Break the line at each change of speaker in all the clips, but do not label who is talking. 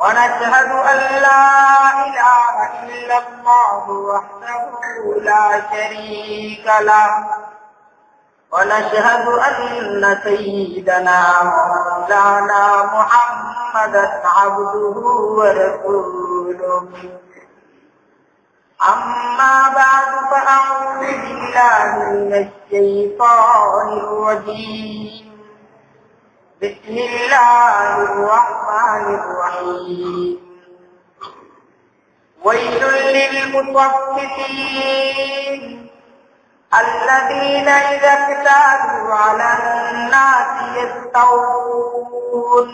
ونشهد أن لا إله إلا الله وحده لا شريك له. ونشهد أن سيدنا ومولانا محمدا عبده ورسوله. أما بعد فأعوذ بالله من الشيطان الرجيم. بسم الله الرحمن الرحيم. ويل للمطففين الذين إذا اكتالوا على الناس يستوفون.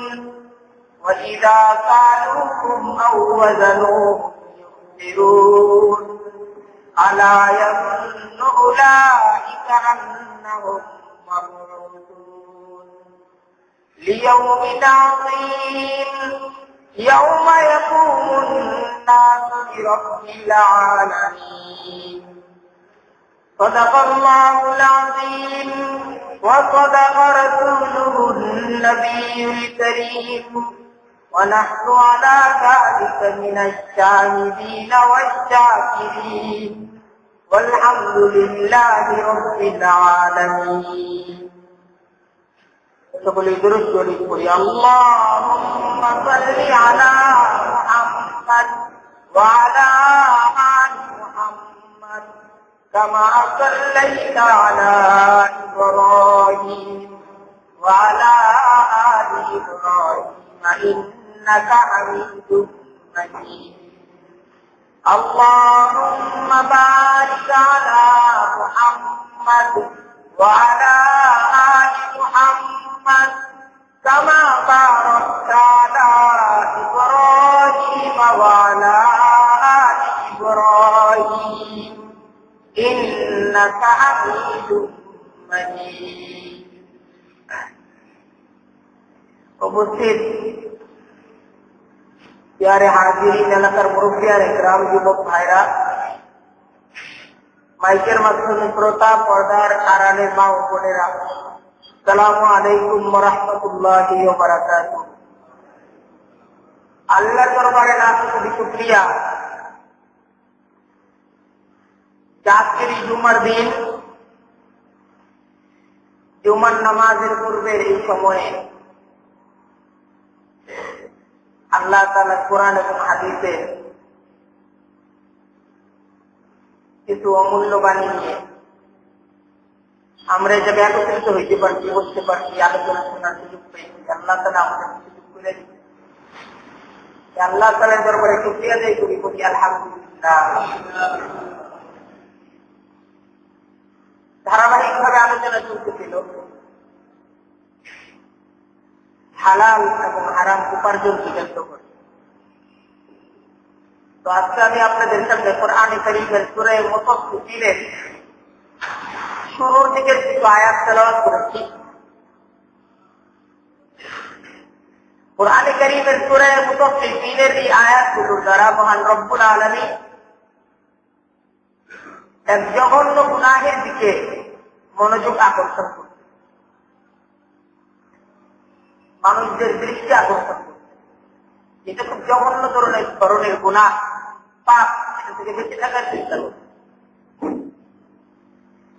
وإذا قالوهم أو وزنوهم يخسرون ألا يظن أولئك أنهم مبعوثون ليوم عظيم يوم يقوم الناس لرب العالمين. صدق الله العظيم وصدق رسوله النبي الكريم. ونحن على ذلك من الشاهدين والشاكرين. والحمد لله رب العالمين. সকলে দুরুদ শরীফ পড়ি আল্লাহুম্মা সাল্লি আলা মুহাম্মাদ ওয়া আলা আলি মুহাম্মাদ কামা সাল্লাইতা আলা ইব্রাহিম ওয়া আলা আলি ইব্রাহিম ইন্নাকা হামিদুম মাজিদ اللهم بارك على محمد وعلى آل محمد كما باركت على إبراهيم وعلى آل إبراهيم إنك حميد مجيد উপস্থিত প্যারে হাজিরিন এলাকার মুরব্বিয়ারে গ্রাম যুবক ভাইরা মাইকের মাধ্যমে শ্রোতা পর্দার আড়ালে মা ও বোনেরা সালাম আলাইকুম রহমতুল্লাহ বারাকাত আল্লাহ দরবারে লাখ কোটি শুক্রিয়া। আজকের জুমার দিন, জুমার নামাজের পূর্বের এই সময়ে আল্লাহ তালা কোরআন এবং হাদিসে কিছু অমূল্য বাণী নিয়ে আমরা এই জায়গায় একত্রিত হইতে পারছি, বসতে পারছি, আলোচনা শোনার সুযোগ পেয়েছি। আল্লাহ তালা আমাদের সুযোগ করে দিচ্ছে আল্লাহ তালের দরবারে শুক্রিয়া দেয় করি, বলি আলহামদুলিল্লাহ। ধারাবাহিক ভাবে আলোচনা চলতেছিল হালাল এবং হারাম উপার্জন বিকান্ত করে। তো আজকে আমি আপনাদের সামনে কোরআনে করিমের সুরায় মুতাফফিফিনের শুরুর দিকে কিছু আয়াত তেলাওয়াত করেছি। কোরআনে করিমের সুরায় মুতাফফিফিনের এই আয়াতগুলোর দ্বারা মহান রব্বুল আলামিন এক জঘন্য গুনাহের দিকে মনোযোগ আকর্ষণ করে মানুষদের দৃষ্টি আকর্ষণ করছে। এটা খুব জঘন্য ধরনের ধরনের গুণা পাপ এটা থেকে বেঁচে থাকার চেষ্টা করছে।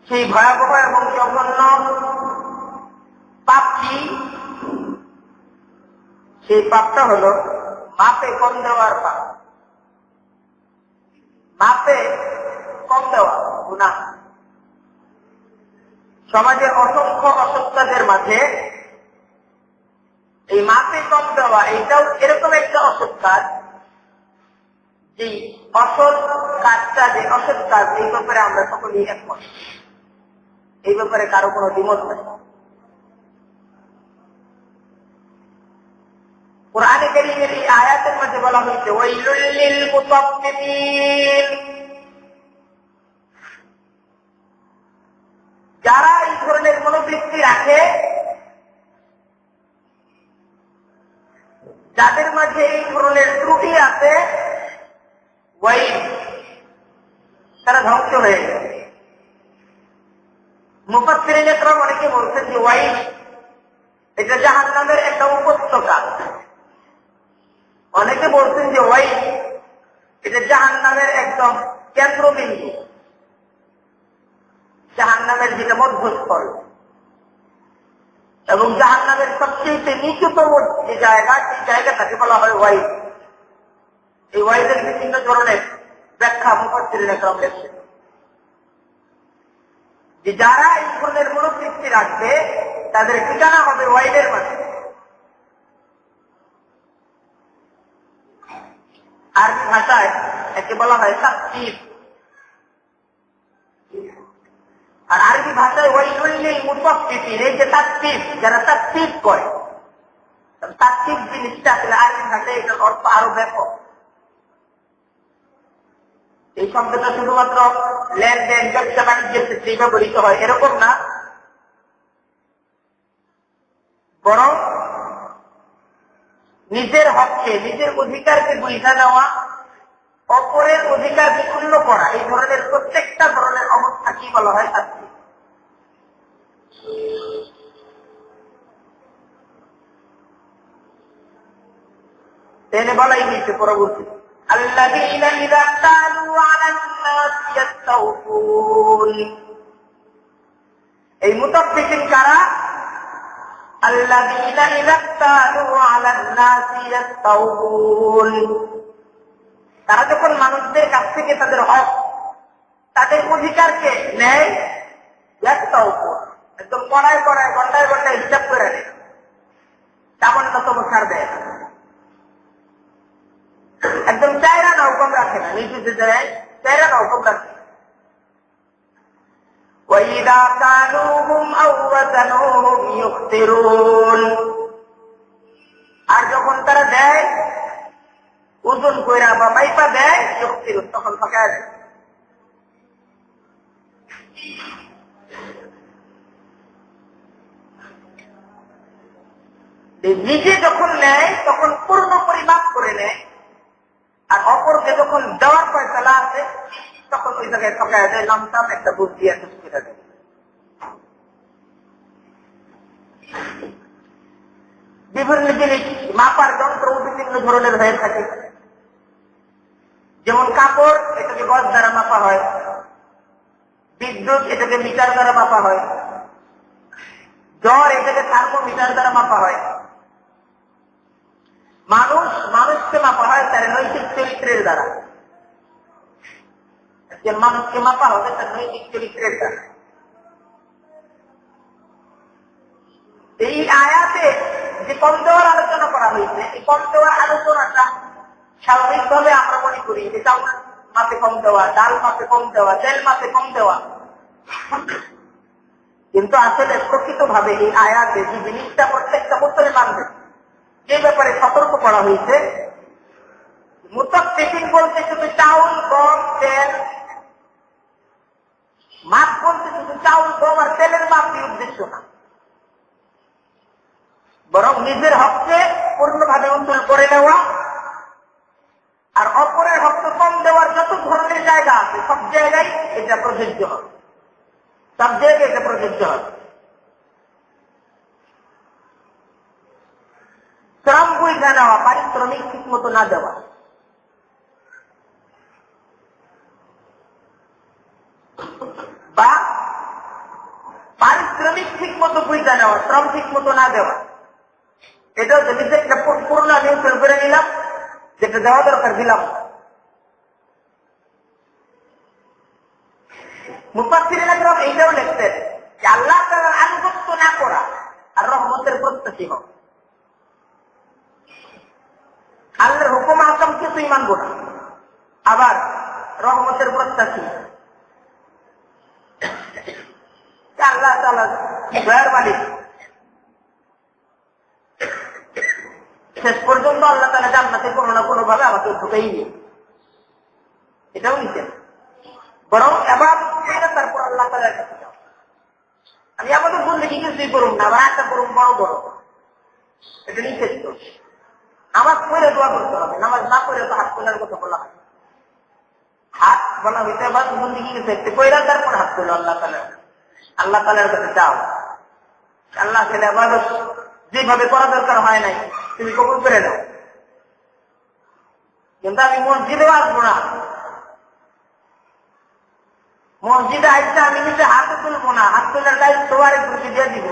সেই ভয়াবহ এবং জঘন্য পাপটি, সেই পাপটা হল মাপে কম দেওয়ার পাপ। মাপে কম দেওয়া গুণা সমাজের অসংখ্য অসত্যাদের মাঝে এই মাপে কম দেওয়া, এইটাও এরকম একটা অসৎ কাজ যে অসৎ কাজটা, যে অসৎ কাজ, এই ব্যাপারে আমরা সকলেই একমত। এই ব্যাপারে কারও কোনো দ্বিমত নেই। আয়াতের বলা হয়েছে যারা এই ধরনের মনোবৃত্তি রাখে, যাদের মাঝে এই ধরনের ত্রুটি আছে, ওই তারা ধ্বংস হয়ে গেছে মুফাসসিরিন একরাম অনেকে বলছেন যে ওয়াই এটা জাহান নামের একটা উপত্যকা। অনেকে বলছেন যে ওয়াই এটা জাহান নামের একদম কেন্দ্রবিন্দু। জাহান নামের যেটা মধ্যস্থল। এবং জাহান নামের সবচেয়ে নিচুতম যে জায়গা, সেই জায়গাটাকে বলা হয় ওয়াই। এই ওয়াইদের বিভিন্ন ধরনের ব্যাখ্যা মুখস্থির একরম লেখছে যে যারা এই ধরনের মনোবৃত্তি রাখবে, তাদের ঠিকানা হবে ওয়াইডের মাঝে। আরবি ভাষায় একে বলা হয় তাকতিব আর আরবি ভাষায় ওই নইলেই মুতফিফিন এই যে তাকতিব যারা তাকতিব করে তাকতিব জিনিসটা আসলে আরবি ভাষায় এটার অর্থ আরও ব্যাপক। এই শব্দটা শুধুমাত্র লেনদেন, ব্যবসা, বাণিজ্যের ক্ষেত্রে ব্যবহৃত হয়। এরকম না। বরং নিজের হককে, নিজের অধিকারকে বুঝা নেওয়া, অপরের অধিকারকে ক্ষুণ্ণ করা, এই ধরনের প্রত্যেকটা ধরনের অবস্থা কি বলা হয় তেনে বলাই হয়েছে পরবর্তী الذين إذا اكتالوا على الناس يستوفون এই মুতাফিকিন কারা الذين إذا اكتالوا على الناس يستوفون তারা যখন মানুষদের কাছ থেকে তাদের হক তাদের অধিকারকে নেয় ইয়াস্তাউফুন একদম কড়ায় কড়ায় ঘন্টায় ঘন্টায় হিসাব করে নেয় তেমন তত ছাড় দেয় না একদম চায়রা না হুকুম রাখে না নিচুতে যায় চায়রা না হুকুম রাখে وإذا كانوهم أو وزنوهم يخسرون আর যখন তারা দেয় ওজন কইরা বা মাইপা দেয় ইখতিরুন তখন ফাঁকায় দেয় নিজে যখন নেয় তখন পূর্ণ পরিমাপ করে নেয় আর অপরকে যখন দেওয়ার ফয়সলা আছে, তখন ওই জায়গায় ঠকায় দেয় নামতাম একটা বুঝ দিয়ে সুবিধা দেয়। বিভিন্ন জিনিস, মাপার যন্ত্র বিভিন্ন ধরনের হয়ে থাকে। যেমন কাপড়, এটাকে গজ দ্বারা মাপা হয়। বিদ্যুৎ, এটাকে মিটার দ্বারা মাপা হয়। জ্বর, এটাকে থার্মোমিটার দ্বারা মাপা হয়। মানুষ মানুষ মানুষকে মাপা হয় তার নৈতিক চরিত্রের দ্বারা যে মানুষকে মাপা হবে তার নৈতিক চরিত্রের দ্বারা এই আয়াতে যে কম দেওয়ার আলোচনা করা হয়েছে এই কম দেওয়ার আলোচনাটা স্বাভাবিকভাবে আমরা মনে করি যে চাউল মাপে কম দেওয়া ডাল মাপে কম দেওয়া তেল মাপে কম দেওয়া কিন্তু আসলে প্রকৃত ভাবে এই আয়াতে যে জিনিসটা প্রত্যেকটা বছরে মানবে যে ব্যাপারে সতর্ক করা হয়েছে মুতাফিকিন বলতে শুধু চাউল, গম, তেল। মাপ বলতে শুধু চাউল, গম আর তেলের মাপ দিয়ে উদ্দেশ্য না। বরং নিজের হককে পূর্ণভাবে উন্নয়ন করে নেওয়া আর অপরের হককে কম দেওয়ার যত ধরনের জায়গা আছে, সব জায়গায় এটা প্রযোজ্য হবে। সব জায়গায় এটা প্রযোজ্য হবে। শ্রম বুঝে নেওয়া, পারিশ্রমিক ঠিক মতো না দেওয়া। বা পারিশ্রমিক ঠিক মতো বুঝে নেওয়া, শ্রম ঠিক মতো না দেওয়া। এটা যদি একটা পূর্ণ নিয়ন্ত্রণ করে নিলাম, যেটা দেওয়া দরকার দিলাম। এইটাও লিখতেন যে আল্লাহ তালার আনুগত্য না করা আর রহমতের প্রত্যাশী হোক। আল্লাহর হুকুম হাকাম কিছুই মানব না। আবার রহমতের প্রত্যাশী। আল্লাহ শেষ পর্যন্ত আল্লাহ তালা জান্নাতে কোনো না কোনো ভাবে আমাকে ঢুকেই নি এটাও নিতেন বরং এবার তারপর আল্লাহ তালার কাছে যাও। আমি আমাদের বললে কি কিছুই করুন না আবার একটা করুন বড় বড়। এটা নিষেধ তো। নামাজ পড়ে দোয়া করতে হবে। নামাজ না পড়ে তো হাত তোলার কথা বলা হয়। হাত বলা হইতে আবার বন্দি কি গেছে কইরা তারপর হাত তোলো আল্লাহ তালা আল্লাহ তালার কাছে যাও। আল্লাহ যেভাবে করা দরকার হয় নাই, তুমি কবুল করে দাও কিন্তু আমি মসজিদেও আসব না। মসজিদে আসতে আমি নিজে হাতে তুলবো না, হাত তোলার দায়িত্ব আরেক প্রতি দিয়ে দিব।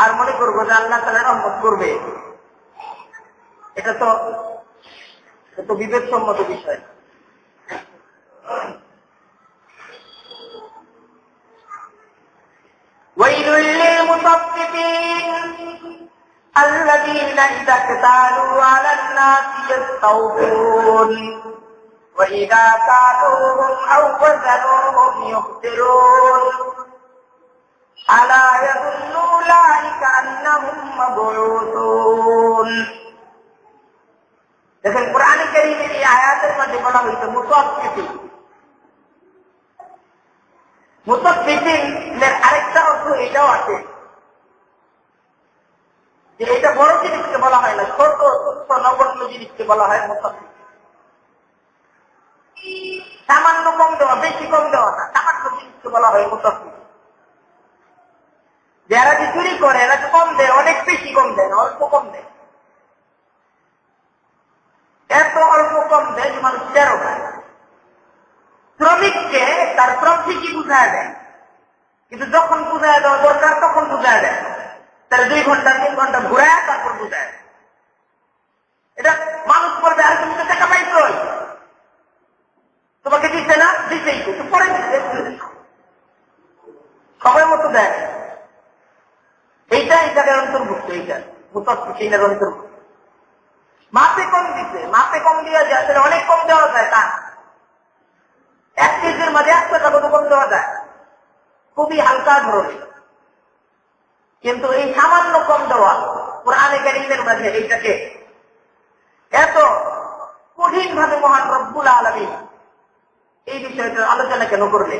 আর মনে করব যে আল্লাহ তালা রহমত করবে। এটা তো এটা তো বিবেকসম্মত বিষয়। للمطففين الذين إذا اكتالوا على الناس يستوفون وإذا كالوهم أو وزنوهم يخسرون ألا يظن أولئك أنهم مبعوثون দেখেন কোরআন করিমের এই আয়াতের মধ্যে বলা হয়েছে মুসাফিফি আরেকটা অর্থ এটাও আছে। যে এটা বড় জিনিসকে বলা হয় না, ছোট নগণ্য জিনিসকে বলা হয় সামান্য কম দেওয়া, বেশি কম দেওয়া না, সামান্য জিনিসকে বলা হয় যারা যে চুরি করে, এরা তো কম দেয়, অনেক বেশি কম দেয় অল্প কম দেয়। এত অল্প কম দেয় মানুষ তেরো শ্রমিককে তার শ্রম ঠিকই বুঝায় দেয়। কিন্তু যখন বুঝায় দেওয়া দরকার, তখন বুঝায় দেয়। তার দুই ঘণ্টা, তিন ঘণ্টা ঘুরায়, তারপর বুঝায় এটা মানুষ বলবে, আর, তুমি তো টাকা পাইছই। তোমাকে দিচ্ছে না? দিতেই তো। পরে সময় মতো দেয়। এইটা এই জায়গায় অন্তর্ভুক্ত, এইটা। মুতাফিকিনের অন্তর্ভুক্ত। মাপে কম দিতে মাপে কম দেওয়া যায় অনেক কম দেওয়া যায় তা না। এক কেজির মাঝে একশো টাকা তো কম দেওয়া যায়। খুবই হালকা ধরনের। কিন্তু এই সামান্য কম দেওয়া কোরআনে কারিমের মাঝে এইটাকে এত কঠিন ভাবে মহান রব্বুল আলমী এই বিষয়টার আলোচনা কেন করলে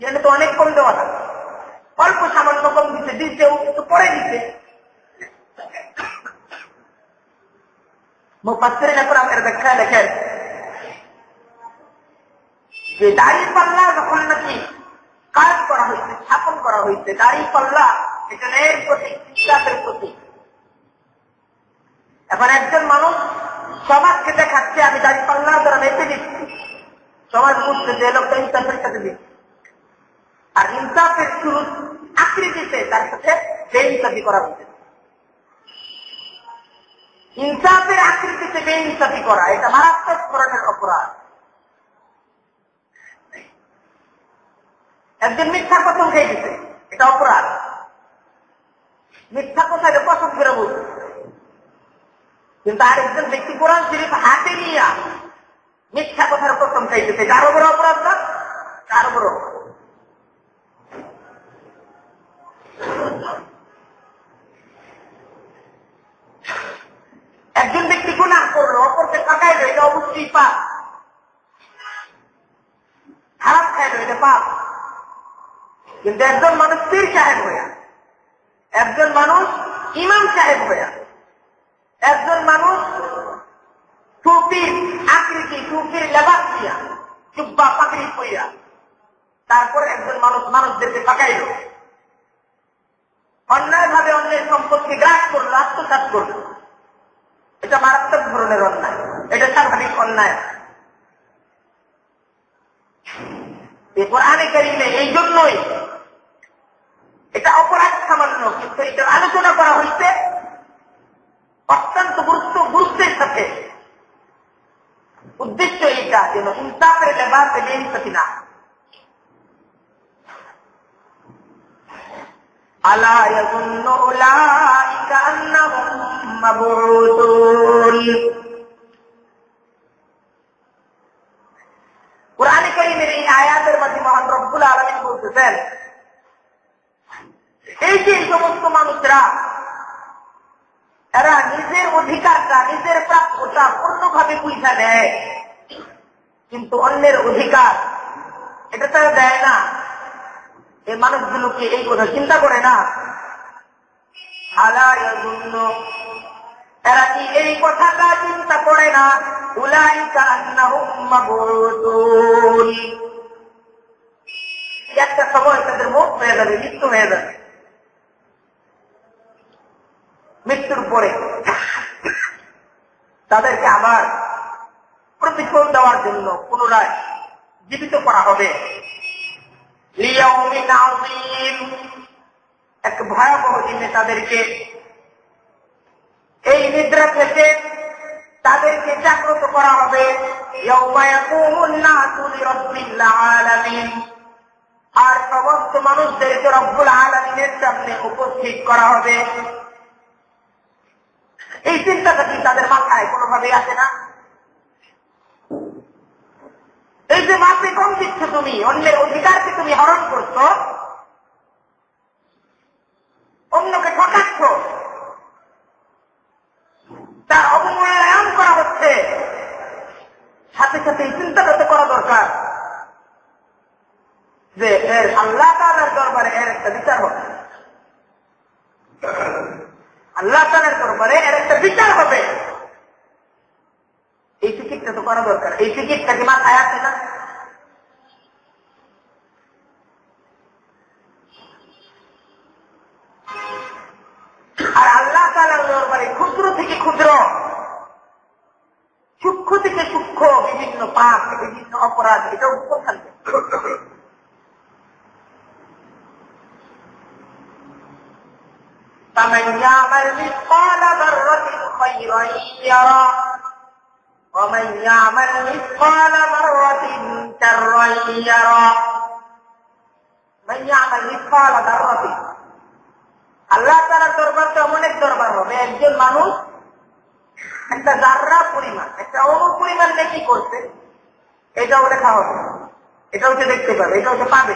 যেন তো অনেক কম দেওয়া না অল্প সামান্য কম দিতে, দিতেও একটু পরে দিতে। মুফাসসিরিন একরাম এর ব্যাখ্যা লেখেন যে দাড়ি পাল্লা যখন নাকি কাজ করা হয়েছে স্থাপন করা হয়েছে দাড়ি পাল্লা এটা ন্যায়ের প্রতীক, ইসলামের প্রতীক। এখন একজন মানুষ সমাজকে দেখাচ্ছে, আমি দাড়ি পাল্লা দ্বারা বেঁচে দিচ্ছি সমাজ বুঝছে যে লোকটা ইনসাফের সাথে দিচ্ছে আর ইনসাফের শুরু আকৃতিতে তার সাথে বেইনসাফি করা হচ্ছে ইনসাফের আকৃতিতে বেইনসাফি করা, এটা মারাত্মক ধরনের অপরাধ। একজন মিথ্যা কথা খেয়ে দিতে এটা অপরাধ। মিথ্যা কথা এটা পছন্দ করে বলছে। কিন্তু আরেকজন ব্যক্তি কোরআন শরীফ হাতে নিয়ে মিথ্যা কথার প্রথম খাইতেছে কারও বড় অপরাধ না? কারও বড় একজন ব্যক্তি গুণা করল, অপরকে টাকাইলো এটা অবশ্যই পাপ খারাপ খাইলো এটা পাপ কিন্তু একজন মানুষ পীর সাহেব হইয়া, একজন মানুষ ইমাম সাহেব হইয়া, একজন মানুষ টুপির আকৃতি টুপির লেবাস দিয়া চুব্বা পাকড়ি হইয়া তারপর একজন মানুষ মানুষদেরকে পাকাইল। অন্যায় ভাবে অন্যের সম্পত্তি গ্রাস করল আত্মসাত করল। এটা মারাত্মক ধরনের অন্যায়। এটা স্বাভাবিক অন্যায়। এই কোরআনে এই জন্যই এটা অপরাধ সামান্য, কিন্তু এটার আলোচনা করা হয়েছে অত্যন্ত গুরুত্ব, গুরুত্বের সাথে। উদ্দেশ্য এটা যেন ইনসাফের লেবাসে বেইনসাফি না আলা ইয়াজুন্নু উলাইকা আন্নাহুম আয়াতের মধ্যে মহান রব্বুল আলামিন বলতেছেন এই যে সমস্ত মানুষরা, এরা নিজের অধিকারটা, নিজের প্রাপ্যটা পূর্ণভাবে বুঝা দেয় কিন্তু অন্যের অধিকার, এটা তারা দেয় না। এই মানুষগুলোকে এই কথা চিন্তা করে না। এরা কি এই কথাটা চিন্তা করে না? মাবউতুন একটা সময় তাদের মুখ হয়ে যাবে, মৃত্যু হয়ে যাবে। মৃত্যুর পরে তাদেরকে আবার প্রতিফল দেওয়ার জন্য পুনরায় জীবিত করা হবে এক ভয়াবহ দিনে তাদেরকে এই নিদ্রা থেকে তাদেরকে জাগ্রত করা হবে। আর সমস্ত মানুষদেরকে রব্বুল আলমিনের সামনে উপস্থিত করা হবে এই চিন্তাটা কি তাদের মাথায় কোনোভাবে আসে না। এই যে মাপে কম দিচ্ছ তুমি, অন্যের অধিকারকে তুমি হরণ করছ, অন্যকে ঠকাচ্ছ, তার অবমূল্যায়ন করা হচ্ছে। সাথে সাথে এই তো করা দরকার যে, এর আল্লাহ তালার দরবারে এর একটা বিচার হবে। আল্লাহ তালার দরবারে এর একটা বিচার হবে। এই টিকিটটা তো করা দরকার। এই টিকিটটা কি মাথায় আছে না? আর আল্লাহ তালার দরবারে ক্ষুদ্র থেকে ক্ষুদ্র, সূক্ষ্ম থেকে সূক্ষ্ম, বিভিন্ন পাপ বিভিন্ন অপরাধ এটা উত্তর يعمل مثقال ذرة خيرا يرى ومن يعمل مثقال ذرة شرا يرى من يعمل مثقال ذرة আল্লাহ তালার দরবারটা এমন এক দরবার হবে একজন মানুষ একটা জাররা পরিমাণ একটা অণু পরিমাণ নাকি করছে এটাও লেখা হবে এটাও সে দেখতে পাবে এটাও সে পাবে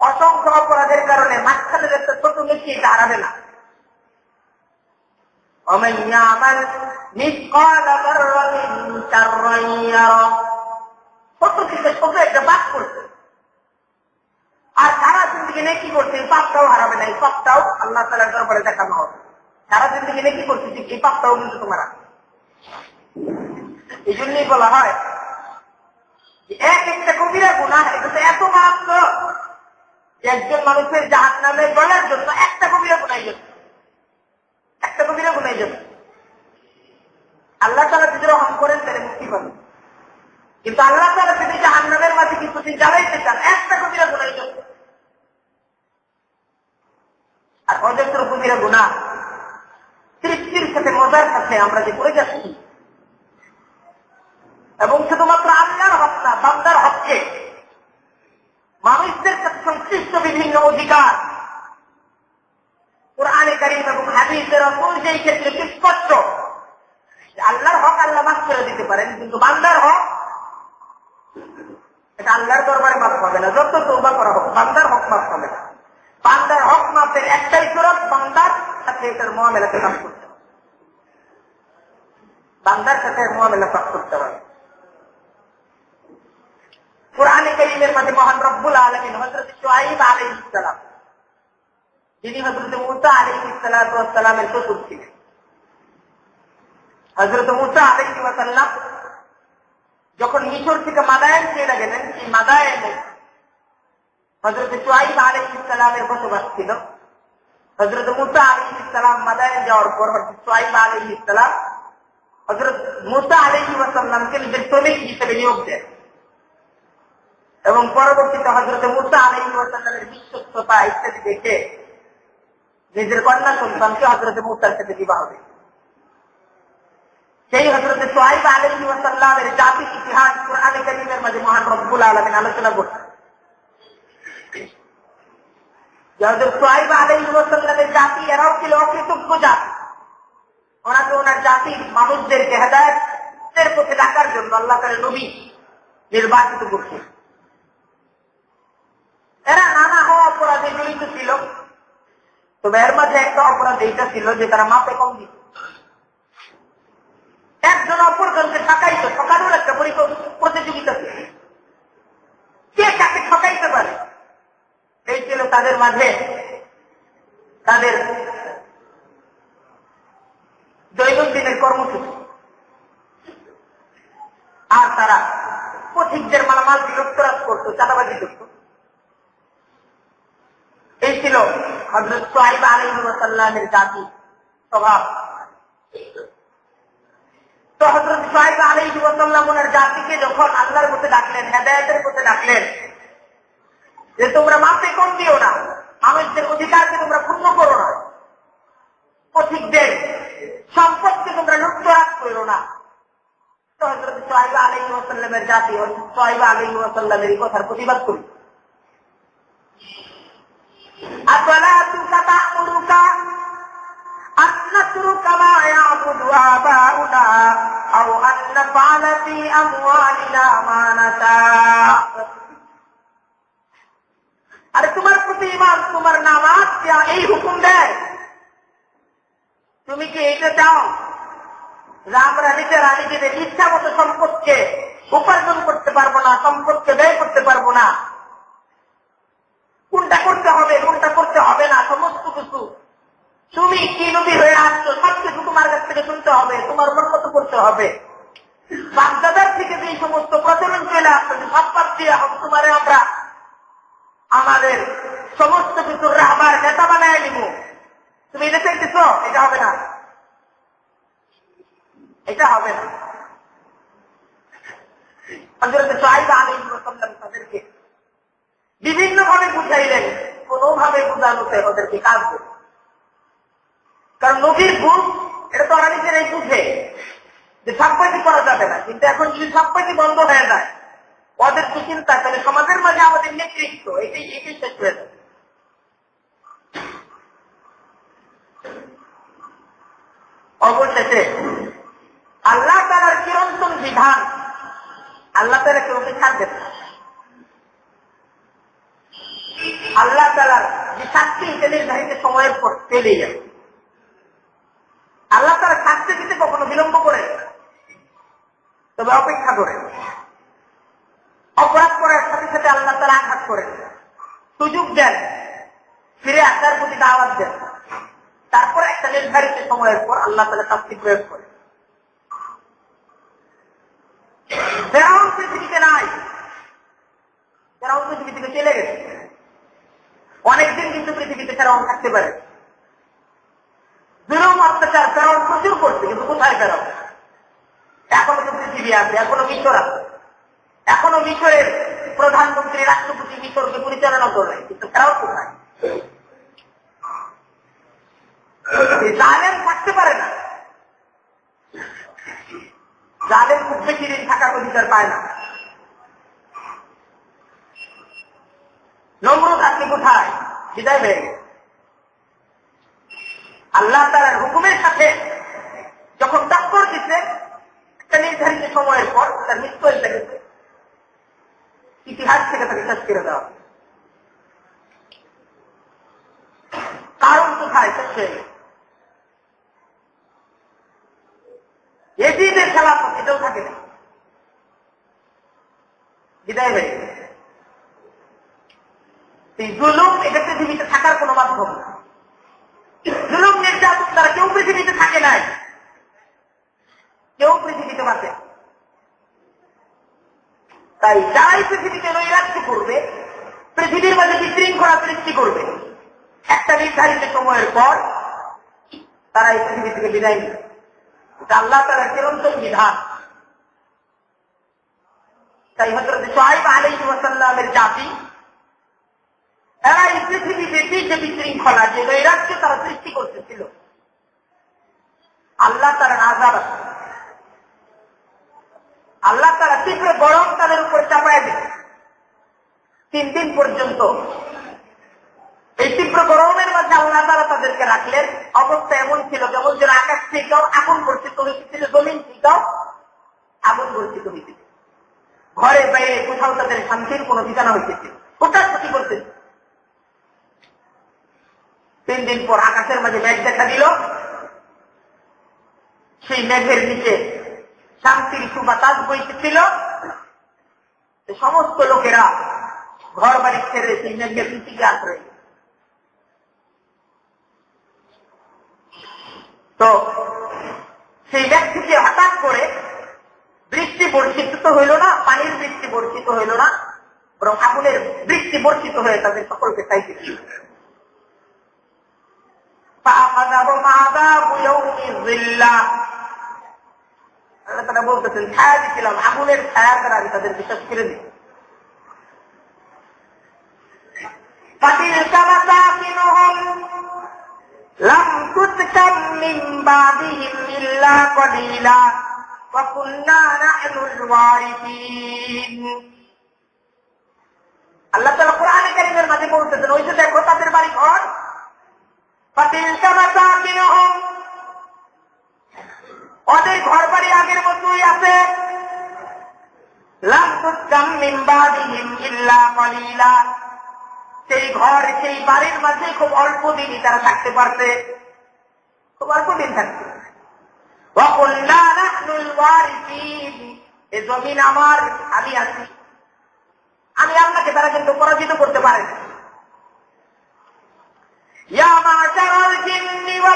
অসংখ্য অপরাধের কারণে মাঝখানের একটা ছোট মেশি এটা হারাবে না ومن يعمل مثقال ذرة شرا يرى ছোট থেকে ছোট একটা পাপ করছে আর সারা জিন্দগি নেকি করছে এই পাপটাও হারাবে না এই পাপটাও আল্লাহ তালার দরবারে দেখানো হবে সারা জিন্দগি নেকি করছে ঠিক এই পাপটাও কিন্তু তোমার আছে। এই জন্যই বলা হয় যে এক একটা কবিরা গুণা এটা তো এত মারাত্মক যে একজন মানুষের জাহান নামে গলার জন্য একটা কবিরা গুণাই যাবে একটা কবিরা গুণাই যাবে। আল্লাহ তারা যদি রহম করেন, তাহলে মুক্তি পাবে। কিন্তু আল্লাহ তারা যদি জাহান নামের মাঝে কিছুদিন জ্বালাইতে চান, একটা কবিরা গুণাই যাবে। আর অজস্র কবিরা গুণা তৃপ্তির সাথে মজার সাথে আমরা যে করে যাচ্ছি, এবং শুধুমাত্র আল্লাহর হক না, বান্দার হককে, মানুষদের সাথে সংশ্লিষ্ট বিভিন্ন অধিকার কোরআনে কারিম এবং অসল যেই ক্ষেত্রে স্পষ্ট। আল্লাহর হক আল্লাহ মাফ করে দিতে পারেন, কিন্তু বান্দার হক এটা আল্লাহর দরবারে মাফ হবে না। যত তৌবা করা হোক, বান্দার হক মাফ হবে না। বান্দার হক মাফের একটাই সুরত বান্দার সাথে এটার মহামেলাকে কাজ করতে হবে। বান্দার সাথে মহামেলা কাজ করতে হবে। কোরআনে করিমের মধ্যে মহান রব্বুল আলমিন হজরত সোয়াইব আলহ ইসলাম যিনি হজরত মুসা আলহ ইসলামের শ্বশুর ছিলেন। হজরত মুসা আলহ ওয়াসাল্লাম যখন মিশর থেকে মাদায়ন চলে গেলেন, সেই মাদায়নে হজরত সোয়াইব আলহ ইসলামের বসবাস ছিল। হজরত মুসা আলহ ইসলাম মাদায়ন যাওয়ার পর হজরত সোয়াইব আলহ ইসলাম হজরত মুসা আলহ ওয়াসাল্লামকে নিজের শ্রমিক হিসেবে নিয়োগ দেন। এবং পরবর্তীতে হজরত মুসা আলাই ওয়াসাল্লামের বিশ্বস্ততা ইত্যাদি দেখে নিজের কন্যা সন্তানকে হজরত মুসার সাথে বিবাহ দেয়। সেই হজরত সোহাইব ওয়াসাল্লামের জাতির ইতিহাস কোরআনে করিমের মাঝে মহান রব্বুল আলমিন আলোচনা করছেন ওনাকে ওনার জাতির জন্য নির্বাচিত করছেন এরা নানা অপরাধে জড়িত ছিল। তবে এর মধ্যে একটা অপরাধ এইটা ছিল যে তারা মাপে কম দিত একজন অপরজনকে ঠকাইতো, ঠকানোর একটা প্রতিযোগিতা ছিল। কে কাকে ঠকাইতে পারে? এই ছিল তাদের মাঝে আলহিমের জাতি স্বভাব। তো হজরত সোহাইব আলহিমের ওনার জাতিকে যখন আল্লাহর মধ্যে ডাকলেন, হেদায়তের মধ্যে ডাকলেন, যে তোমরা মাপে কম দিও না, মানুষদের অধিকারকে তোমরা পূর্ণ করো না, পথিকদের সম্পদকে তোমরা লুপ্তরাজ করো না। তো হজরত সোহাইব আলহি ওয়াসাল্লামের জাতি, সোহাইব আলহি ওয়াসাল্লামের এই কথার প্রতিবাদ করি। আর তোমার প্রতি ইমান তোমার নামাজ এই হুকুম দেয়? তুমি কি এটা চাও? আমরা নিজেরা নিজেদের ইচ্ছা মতো সম্পদকে উপার্জন করতে পারব না, সম্পদকে ব্যয় করতে পারব না। কোনটা করতে হবে কোনটা করতে হবে না, সমস্ত কিছু। তুমি কি নবী হয়ে আসছো, সব কিছু তোমার কাছ থেকে শুনতে হবে, তোমার মন মতো করতে হবে। বাগদাদার থেকে যে সমস্ত প্রচলন চলে আসছে সব পাপ দিয়ে তোমারে আমরা আমাদের সমস্ত কিছুর রাহবার নেতা বানায় নিব। তুমি এটা চাইতেছ? এটা হবে না। এটা হবে না। আলাইহিস সালাম তাদেরকে বিভিন্ন ভাবে বুঝাইলেন, কোনোভাবে বুঝানোতে ওদেরকে কাজ করবে কারণ নবীর ভুল, এটা তো ওরা নিজেরাই বুঝে যে সাপ্পাইতি করা যাবে না। কিন্তু এখন যদি সাপ্পাইতি বন্ধ হয়ে যায়, ওদের তো চিন্তা, তাহলে সমাজের মাঝে আমাদের নেতৃত্ব, এটাই এটাই শেষ হয়ে যাবে। অবশেষে আল্লাহ তালার চিরন্তন বিধান, আল্লাহ তালা কেউকে ছাড়বে না। আল্লাহ তালার যে শাস্তি এটা নির্ধারিত সময়ের পর পেলে যাবে আল্লাহ তারা শাস্তি দিতে কখনো বিলম্ব করে তবে অপেক্ষা করে অপরাধ করার সাথে সাথে আল্লাহ তারা আঘাত করে সুযোগ দেন। ফিরে আসার প্রতি দাওয়াত দেন। তারপরে একটা নির্ধারিত সময়ের পর আল্লাহ তালা শাস্তি প্রয়োগ করে ফেরাউন পৃথিবীতে নাই। ফেরাউন পৃথিবী থেকে চলে গেছে। অনেকদিন কিন্তু পৃথিবীতে ফেরাউন থাকতে পারে। জুলুম, অত্যাচার, ফেরাউন প্রচুর করছে, কিন্তু কোথায় ফেরাউন? এখনও তো পৃথিবী আছে, এখনও মিশর আছে। এখনও মিশরের প্রধানমন্ত্রী, রাষ্ট্রপতি মিশরকে পরিচালনা করে কিন্তু ফেরাউন কোথায়? জালেম থাকতে পারে না। জালেম খুব বেশি দিন থাকার অধিকার পায় না। আপনি কোথায়? বিদায় হয়ে গেছে। আল্লাহ তালার হুকুমের সাথে যখন টক্কর দিচ্ছে একটা নির্ধারিত সময়ের পর তার মৃত্যু এসে গেছে। ইতিহাস থেকে তাকে শেষ করে দেওয়া কারণ কোথায়? শেষ হয়ে গেছে। এজিদের খেলাফত এটাও থাকে না। বিদায় হয়ে এই জুলুম এটা পৃথিবীতে থাকার কোনো মাধ্যম না। জুলুম নির্যাতন তারা কেউ পৃথিবীতে থাকে নাই। কেউ পৃথিবীতে বাঁচে তাই যারাই পৃথিবীতে নৈরাজ্য করবে, পৃথিবীর মাঝে বিশৃঙ্খলা সৃষ্টি করবে, একটা নির্ধারিত সময়ের পর তারা এই পৃথিবী থেকে বিদায় নেবে। আল্লাহ তারা চিরন্তন বিধান। তাই হজরত সোহাইব আলী ওয়াসাল্লামের জাতি এরা এই পৃথিবীতে যে বিশৃঙ্খলা, যে নৈরাজ্য তারা সৃষ্টি করতেছিল, আল্লাহ তারা আছে। আল্লাহ তারা তীব্র গরম তাদের উপর চাপায় দিবে। তিন দিন পর্যন্ত এই তীব্র গরমের মাঝে আল্লাহ তারা তাদেরকে রাখলেন। অবস্থা এমন ছিল যেমন যেন আকাশ থেকেও আগুন বর্ষিত হয়েছিল জমিন থেকেও আগুন বর্ষিত হয়েছিল ঘরে বাইরে কোথাও তাদের শান্তির কোনো ঠিকানা হইতেছিল কোথার ক্ষতি করতেছে? তিন দিন পর আকাশের মাঝে মেঘ দেখা দিল। সেই মেঘের নিচে শান্তির সুবাতাস বইতেছিল। সমস্ত লোকেরা ঘর বাড়ি ছেড়ে সেই মেঘের আশ্রয় নিল। তো সেই থেকে হঠাৎ করে বৃষ্টি বর্ষিত তো হইল না, পানির বৃষ্টি বর্ষিত হইল না, বরং আগুনের বৃষ্টি বর্ষিত হয়ে তাদের সকলকে চাইতে ছিল فأخذهم عذاب يوم الظلة আল্লাহ তারা বলতেছেন ছায়া দিছিলাম আগুনের ছায়া দ্বারা আমি তাদের বিশ্বাস করে দিই فتلك مساكنهم لم تسكن من بعدهم إلا قليلا وكنا نحن الوارثين আল্লাহ তালা কোরআনে কারিমের মাঝে বলতেছেন ওই যে দেখো তাদের বাড়ি ঘর فتلك مساكنهم ওদের ঘর বাড়ি আগের মতোই আছে লাম তুসকাম মিন বাদিহিম ইল্লা কলিলা সেই ঘর সেই বাড়ির মাঝে খুব অল্প দিনই তারা থাকতে পারছে খুব অল্প দিন থাকতে وَقُلْنَا نَحْنُ الْوَارِثِينَ এ জমিন আমার আমি আছি আমি আপনাকে তারা কিন্তু পরাজিত করতে পারে না يا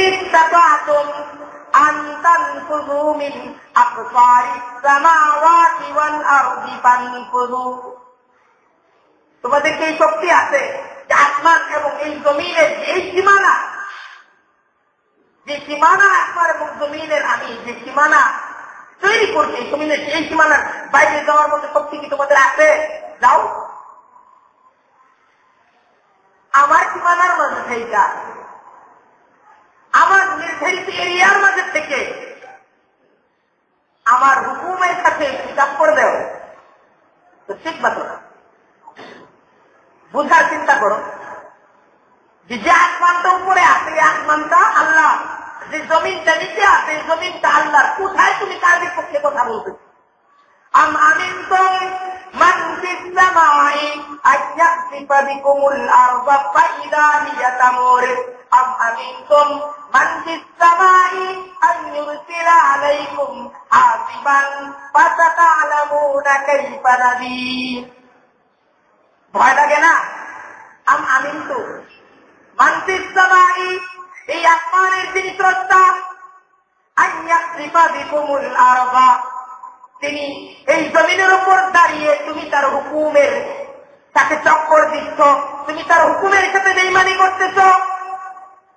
استطعتم أن تنفذوا من أقطار السماوات والأرض فانفذوا তোমাদের কি এই শক্তি আছে যে আসমান এবং এই জমিনের এই সীমানা যে সীমানা আসমান এবং জমিনের আমি যে সীমানা তৈরি করছি এই জমিনের সেই সীমানার বাইরে যাওয়ার মতো শক্তি কি তোমাদের আছে যাও আমার সীমানার মাঝে সেইটা আমার নির্ধারিত এরিয়ার মাঝে থেকে আমার হুকুমের সাথে হিসাব করে দেও তো ঠিক মতো না বুঝার চিন্তা করো যে যে আসমানটা উপরে আছে এই আসমানটা আল্লাহ যে জমিনটা নিচে আছে এই জমিনটা আল্লাহর কোথায় তুমি তার বিপক্ষে কথা বলতে أم أمنتم من في السماء أن يخسف بكم الأرض فإذا هي تمور أم أمنتم من في السماء أن يرسل عليكم حاسبا فستعلمون كيف نذير ভয় লাগে না আম আমিন তো মানসিক সবাই এই আসমানের যিনি স্রষ্টা আইয়াকৃপা বিকুমুল আরবা তিনি এই জমিনের উপর দাঁড়িয়ে তুমি তার হুকুমের তাকে চক্কর দিচ্ছ তুমি তার হুকুমের সাথে বেইমানি করতেছ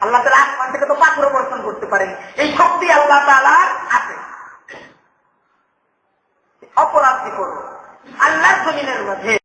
আল্লাহ তালা আসমান থেকে তো পাথর বর্ষণ করতে পারেন। এই শক্তি আল্লাহ তালার আছে। অপরাধ কি করব আল্লাহ জমিনের মাঝে